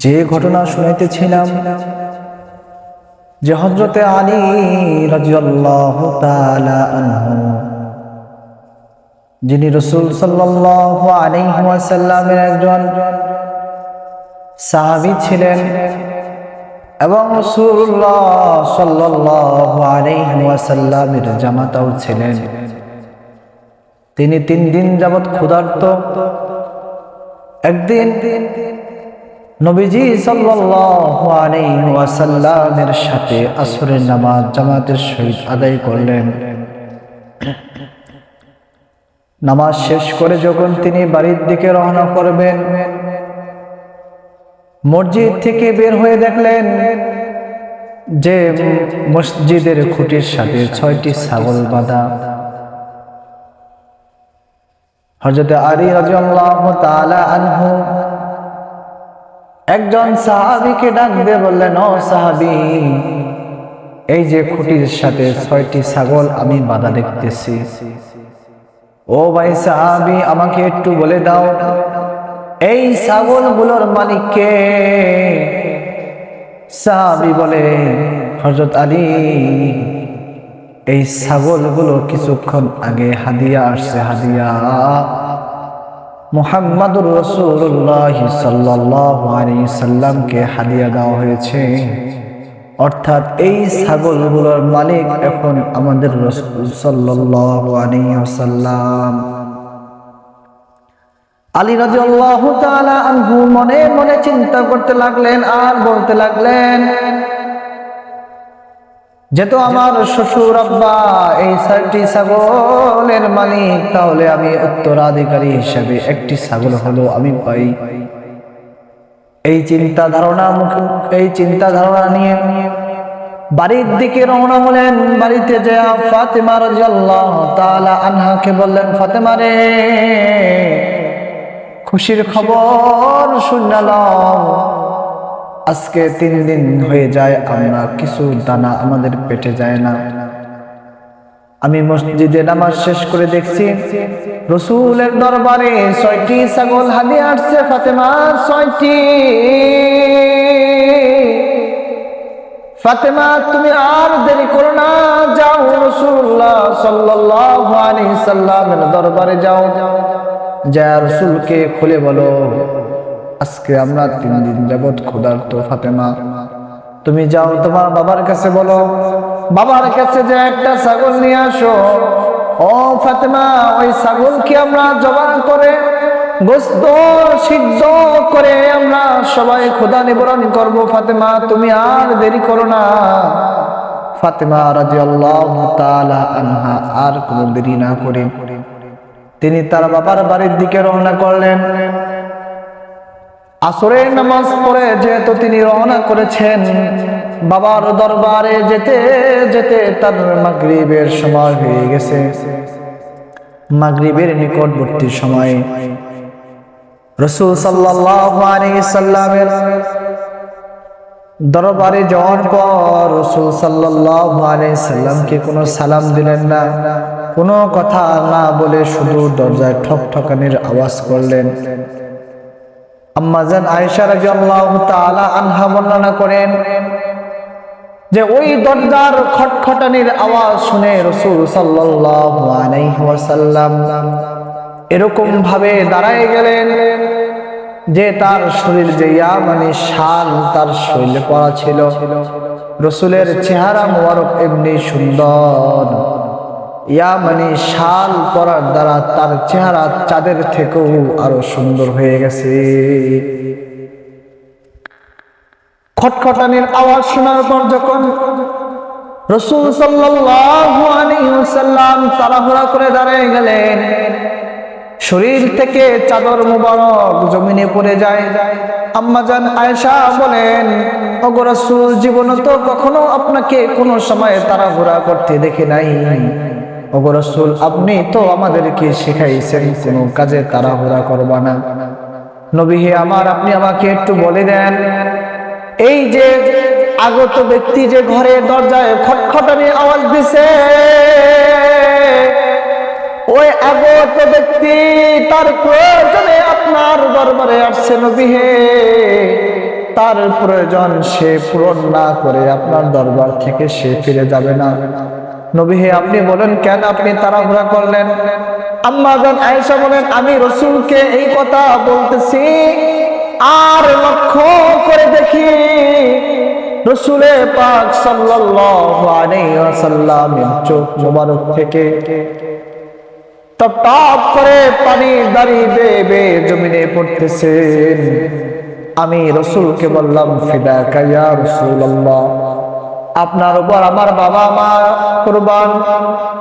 যে ঘটনা শুনাইতেছিলাম, যে হজরতে আলী রাজিয়াল্লাহু যিনি রসুল ওয়াসাল্লামের একজন সাহাবী ছিলেন এবং জামাতাও ছিলেন। তিনি তিন দিন যাবৎ ক্ষুধার্ত। একদিন নবীজি ওয়াসাল্লামের সাথে আসরের নামাজ জামাতের সহিত আদায় করলেন। নামাজ শেষ করে যখন তিনি বাড়ির দিকে রওনা করবেন, মসজিদ থেকে বের হয়ে দেখলেন যে মসজিদের খুঁটির সাথে ছয়টি ছাগল বাঁধা। হজরত আলী রাজিয়াল্লাহু তাআলা আনহু একজন সাহাবিকে ডাক দিয়ে বললেন, ও সাহাবী, এই যে খুঁটির সাথে ছয়টি ছাগল আমি বাধা দেখতেছি। ও ভাই সাহাবি, আমাকে একটু বলে দাও, এই ছাগলগুলোর মালিককে সাহাবি বলে হজরত আলী, এই ছাগলগুলো কিছুক্ষণ আগে হাদিয়া আসছে, হাদিয়া। মুহাম্মাদুর রসুল্লাহ সাল্লামকে হাদিয়া দেওয়া হয়েছে। অর্থাৎ এই ছাগলগুলোর মালিক এখন আমাদের রসুল সাল্লাম আলী রাজি আল্লাহ মনে মনে চিন্তা করতে লাগলেন আর বলতে লাগলেন যেহেতু আমার শ্বশুর আব্বা এই চারটি ছাগলের মালিক, তাহলে আমি উত্তরাধিকারী হিসেবে একটি ছাগল হলো আমি পাই। এই চিন্তা ধারণা এই চিন্তা ধারণা নিয়ে বাড়ির দিকে রওনা হলেন। বাড়িতে যে ফাতেমা রাদিয়াল্লাহু তাআলা আনহাকে বললেন, ফাতেমা রে, খুশির খবর শুনলাম। আজকে তিন দিন হয়ে যায়, আমরা কিছু দানা আমাদের পেটে যায় না। আমি মসজিদে নামাজ শেষ করে দেখছি, রসুলের দরবারে ছয়টি ছাগল হাদি আসছে ফাতেমা ছয়টি। ফাতেমা, তুমি আর দেরি করো না, যাও রসুল্লাহ সাল্লাল্লাহু আলাইহি সাল্লামের দরবারে যাও। যা রসুলকে খুলে বলো। আজকে আমরা তিন দিন যাবৎ ক্ষুধার্ত ফাতেমা। তুমি যাও তোমার বাবার কাছে বলো, বাবার কাছে যে একটা ছাগল নিয়ে আসো। ও ফাতেমা, ওই ছাগল কি আমরা জবা করে, গোস্ত, সিদ্ধ করে আমরা সবাই ক্ষুধা নিবারণ করব। ফাতেমা, তুমি আর দেরি করো না। ফাতেমা রাদিয়াল্লাহু তাআলা আনহা আর কোনো দেরি না করে তিনি তার বাবার বাড়ির দিকে রওনা করলেন। আসরের নামাজ পড়ে যেহেতু তিনি রওনা করেছেন, বাবার দরবারে যেতে যেতে তার মাগরিবের সময় হয়ে গেছে। মাগরিবের নিকটবর্তী সময়। রসুল সাল্লামের দরবারে যাওয়ার পর রসুল সাল্লামকে কোনো সালাম দিলেন না। কোনো কথা না বলে শুধু দরজায় ঠক ঠকানির আওয়াজ করলেন। আম্মাজান আয়েশা রাদিয়াল্লাহু তাআলা আনহা বর্ণনা করেন যে ওই দরজার খটখটানির আওয়াজ শুনে রাসূল সাল্লাল্লাহু আলাইহি ওয়াসাল্লাম এরকম ভাবে দাঁড়ায় গেলেন যে তার শরীর যে মানে শাল তার শরীরে পড়া ছিল। রসুলের চেহারা মোবারক এমনি সুন্দর। ইয়া মানে শাল পরার দ্বারা তার চেহারা চাঁদের থেকেও আরও সুন্দর হয়ে গেছে। খটখটানির আওয়াজ শোনার পর যখন রসুল ওয়াসাল্লাম তাড়াহুড়া করে দাঁড়িয়ে গেলেন, শরীর থেকে চাদর মুবারক জমিনে পড়ে যায়। আম্মাজান আয়েশা বলেন, ওগো রাসূল, জীবনে তো কখনো আপনাকে কোনো সময় তাড়াহুড়া করতে দেখে নাই। ওগো রাসূল, আপনি তো আমাদেরকে শিখাইছেন, কোনো কাজে তাড়াহুড়া করবা না। নবী আমার, আপনি আমাকে একটু বলে দেন, এই যে আগত ব্যক্তি যে ঘরে দরজায় খটখটানি আওয়াজ দিছে, ওই আগত ব্যক্তি তার প্রয়োজনে আপনার দরবারে আসছে নবীহে তার প্রয়োজন সে পূরণ না করে আপনার দরবার থেকে সে ফিরে যাবে না। নবী হে, আপনি বলেন, কেন আপনি তাড়াহুড়া করলেন? আম্মা জান আয়েশা বলেন, আমি রসুলকে এই কথা বলতেছি, আর লক্ষ্য করে দেখি, রসুলে পাক সাল্লাল্লাহু আলাইহি ওয়াসাল্লামের চোখ মোবারক থেকে টপ টপ করে পানি দাঁড়িয়ে বেয়ে জমিনে পড়তেছেন। আমি রসুলকে বললাম ফিদা কাইয়া রসুল্লাহ আপনার উপর আমার বাবা মা কুরবান।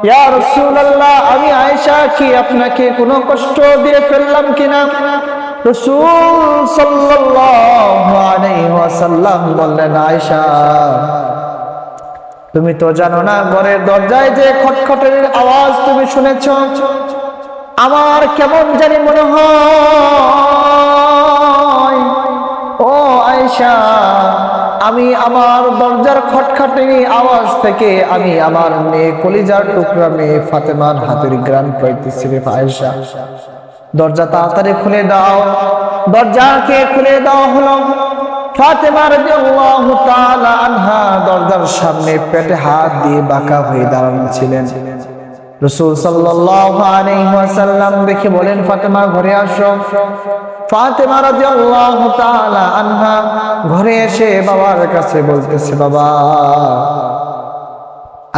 ইয়া রাসূলুল্লাহ, আমি আয়েশা কি, আপনাকে কোনো কষ্ট দিয়ে ফেললাম কিনা? রাসূল সাল্লাল্লাহু আলাইহি ওয়াসাল্লাম বললেন, আয়েশা, তুমি তো জানো না, ঘরের দরজায় যে খটখটের আওয়াজ তুমি শুনেছ, আমার কেমন জানি মনে হয়। ও আয়েশা আমি আমার দরজার খটখটানি আওয়াজ থেকে আমি আমার মেয়ে কলিজার টুকরা মেয়ে ফাতেমার হাতের গ্রাম পাইতেছি রে আয়েশা দরজা তাড়াতাড়ি খুলে দাও। দরজাকে খুলে দাও হলো। আনহা দরজার সামনে পেটে হাত দিয়ে বাঁকা হয়ে দাঁড়ানো ছিলেন। রাসূল ওয়াসাল্লাম দেখে বলেন, ফাতেমা, ঘরে আসো। আনহা ঘরে এসে বাবার কাছে বলতেছে, বাবা,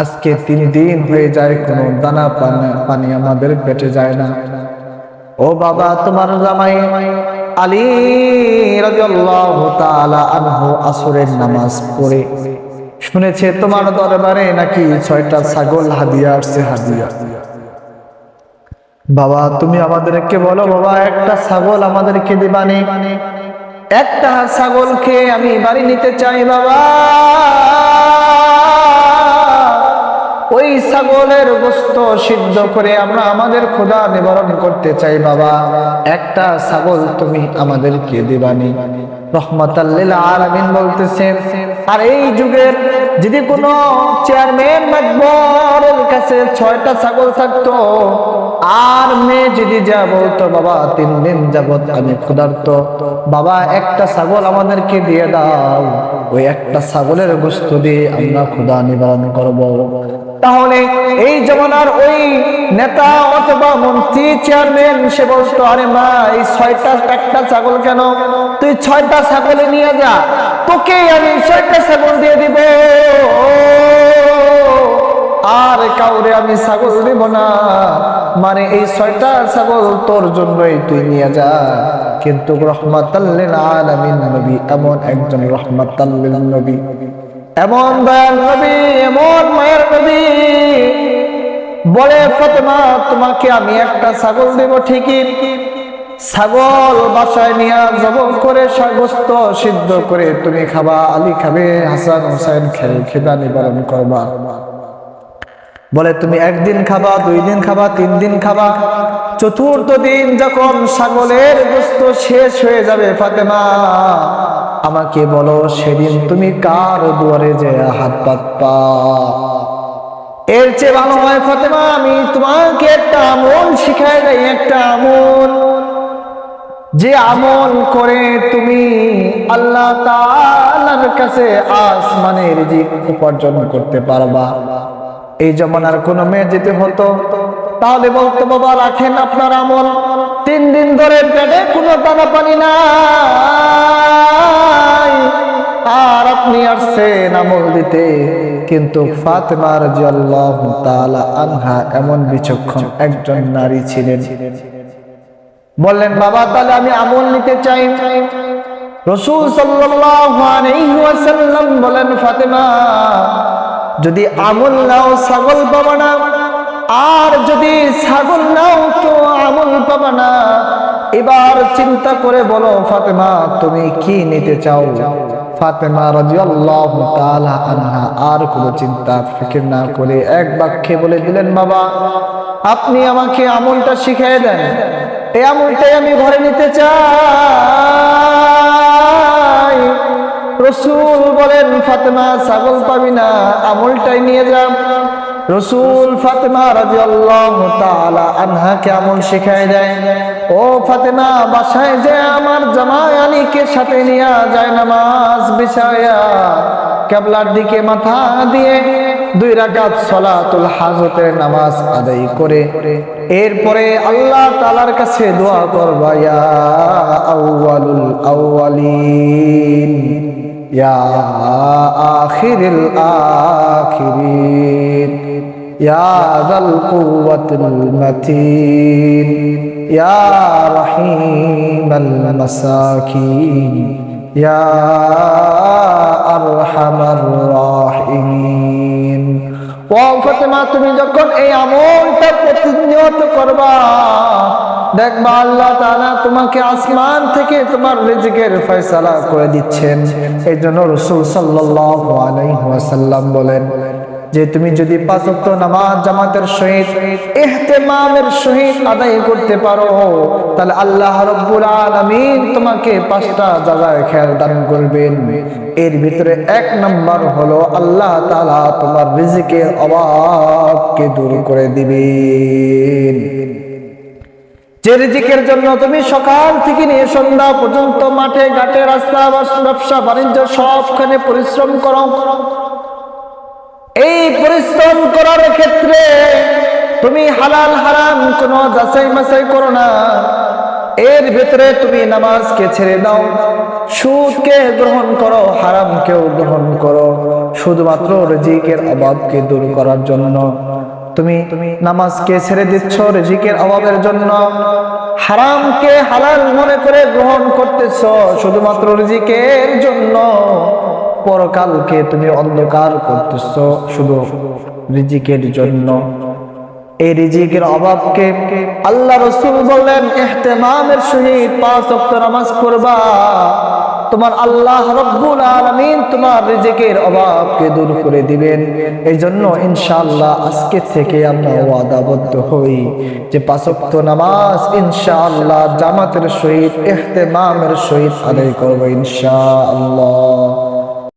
আজকে তিন দিন হয়ে যায়, কোনো দানা পানি পানি আমাদের পেটে যায় না। ও বাবা, তোমার জামাই আলী রাদিয়াল্লাহু তাআলা আনহু আসরের নামাজ পড়ে। শুনেছে, তোমার দরবারে নাকি ছয়টা ছাগল হাদিয়া আসছে, হাদিয়া। বাবা, তুমি আমাদেরকে বলো, বাবা, একটা ছাগল আমাদেরকে দিবানি একটা ছাগলকে আমি বাড়ি নিতে চাই, বাবা? ওই ছাগলের গোস্ত সিদ্ধ করে আমরা আমাদের ক্ষুধা নিবারণ করতে চাই, বাবা। একটা ছাগল তুমি আমাদেরকে দিবানি রহমতাল্লিল আলামিন বলতেছেন আর এই যুগের যদি কোনো চেয়ারম্যান মাকবরের কাছে ছয়টা ছাগল থাকতো, আর মেয়ে যদি যা বলতো, বাবা, তিন দিন যাবত আমি ক্ষুধার্ত, বাবা, একটা ছাগল আমাদেরকে দিয়ে দাও। ওই একটা ছাগলের গোস্ত দিয়ে আমরা খুদা নিবারণ করব। তাহলে এই জমানার ওই নেতা অথবা মন্ত্রী চেয়ারম্যান, সে বলতো, আরে মা, এই ছয়টা, একটা ছাগল কেন? তুই ছয়টা ছাগলে নিয়ে যা তোকে আমি ছয়টা ছাগল দিয়ে দিব। আর কাউরে আমি ছাগল দিব না। মানে এই ছয়টা ছাগল তোর জন্যই তুই নিয়ে যা। কিন্তু রহমাতাল্লিল আলামিন নবী, এমন একজন রহমাতাল্লিল নবী। এমন দয়াল নবী, এমন মায়ের নবী। বলে, ফাতেমা, তোমাকে আমি একটা ছাগল দেব ঠিকই। ছাগল বাসায় নিয়ে জবন করে সাগস্ত সিদ্ধ করে তুমি খাবা। আলী খাবে, হাসান হোসেন খেয়ে খেদা নিবারণ করবা। বলে, তুমি একদিন খাবা দুই দিন খাবা তিন দিন খাবা। চতুর্থ দিন যখন ছাগলের গোস্ত শেষ হয়ে যাবে, ফাতেমা, আমাকে বলো, সেদিন তুমি কার দুয়ারে যে হাত পাতপা এর চেয়ে ভালো হয়, ফাতেমা, আমি তোমাকে একটা আমল শিখাই দেই, একটা আমল। যে আমল করে তুমি আল্লাহ তাআলার কাছে আসমানের রিজিক উপার্জন করতে পারবা। এই জমানার কোন মেয়ে যেতে হতো, তাহলে বলতো, বাবা, রাখেন আপনার আমল। তিন দিন ধরে পেটে কোনো দানা পানি নাই। আর আপনি আসছেন আমল দিতে। কিন্তু ফাতেমার রাদিয়াল্লাহু তাআলা আনহা এমন বিচক্ষণ একজন নারী ছিলেন। বললেন, বাবা, তাহলে আমি আমল নিতে চাই। রসুল ওয়াসাল্লাম বলেন, ফাতেমা যদি আমল নাও, ছাগল পাবা না। আর যদি ছাগল নাও, তো আমল পাবা না। এবার চিন্তা করে বলো, ফাতেমা, তুমি কি নিতে চাও? ফাতেমা রাদিয়াল্লাহু তাআলা আনহা, আর কোনো চিন্তা, ফিকির না করে এক বাক্যে বলে দিলেন, বাবা, আপনি আমাকে আমলটা শিখিয়ে দেন। এই আমলটাই আমি ঘরে নিতে চাই। রসুল বলেন, ফাতেমা, ছাগল পাবি না, আমলটাই নিয়ে যা। রসুল ফাতেমা রাদিয়াল্লাহু তাআলা আনহাকে আমল শেখায় দেয়, ও ফাতেমা, বাসায় যে আমার জামাই আলীকে সাথে নিয়ে যায় নামাজ বিছায়া, কেবলার দিকে মাথা দিয়ে দুই রাকাত সলাতুল হাজতের নামাজ আদায় করে, এরপরে আল্লাহ তালার কাছে দোয়া করবা, ইয়া আউয়ালুল يا آخر الآخرين يا ذا القوة المتين يا رحيم المساكين يا أرحم الراحمين. ফাতেমা, তুমি যখন এই আমলটা প্রতিনিয়ত করবা, দেখবা আল্লাহ তারা তোমাকে আসমান থেকে তোমার রিজিকের ফয়সালা করে দিচ্ছেন। এই জন্য রসুল আলাইহি বলেন যে তুমি যদি পাঁচ ওয়াক্ত নামাজ জামাতের সহিত ইহতেমামের সহিত আদায় করতে পারো, তাহলে আল্লাহ রব্বুল আলামিন তোমাকে পাঁচটা জায়গায় খেয়াল দান করবেন। এর ভিতরে এক নম্বর হলো আল্লাহ তাআলা তোমার রিজিকের অভাবকে দূর করে দিবেন। যে রিজিকের জন্য তুমি সকাল থেকে নিয়ে সন্ধ্যা পর্যন্ত মাঠে, ঘাটে, রাস্তা, ব্যবসা, বাণিজ্য সবখানে পরিশ্রম করো। এই পরিশ্রম করার ক্ষেত্রে তুমি হালাল, হারাম কোনো যাচাই মাচাই করো না। এর ভেতরে তুমি নামাজকে ছেড়ে দাও। সুদকে গ্রহণ করো, হারামকেও গ্রহণ করো। শুধুমাত্র রিজিকের অভাবকে দূর করার জন্য। তুমি তুমি নামাজকে ছেড়ে দিচ্ছ রেজিকের অভাবের জন্য। হারামকে হালাল মনে করে গ্রহণ করতেছ শুধুমাত্র রিজিকের জন্য। পরকালকে তুমি অন্ধকার করতেছ শুধু রিজিকের জন্য। এই রিজিকের অভাবকে আল্লাহ রসুল বললেন এহতেমামের সহিত পাঁচ ওয়াক্ত নামাজ পড়বা। তোমার আল্লাহ রব্বুল আলামিন তোমার রিজিকের অভাবকে দূর করে দিবেন। এই জন্য ইনশাআল্লাহ আজকে থেকে আমরা ওয়াদাবদ্ধ হই যে পাঁচ ওয়াক্ত নামাজ ইনশাআল্লাহ জামাতের সহিত এহতেমামের সহিত আদায় করব ইনশাআল্লাহ।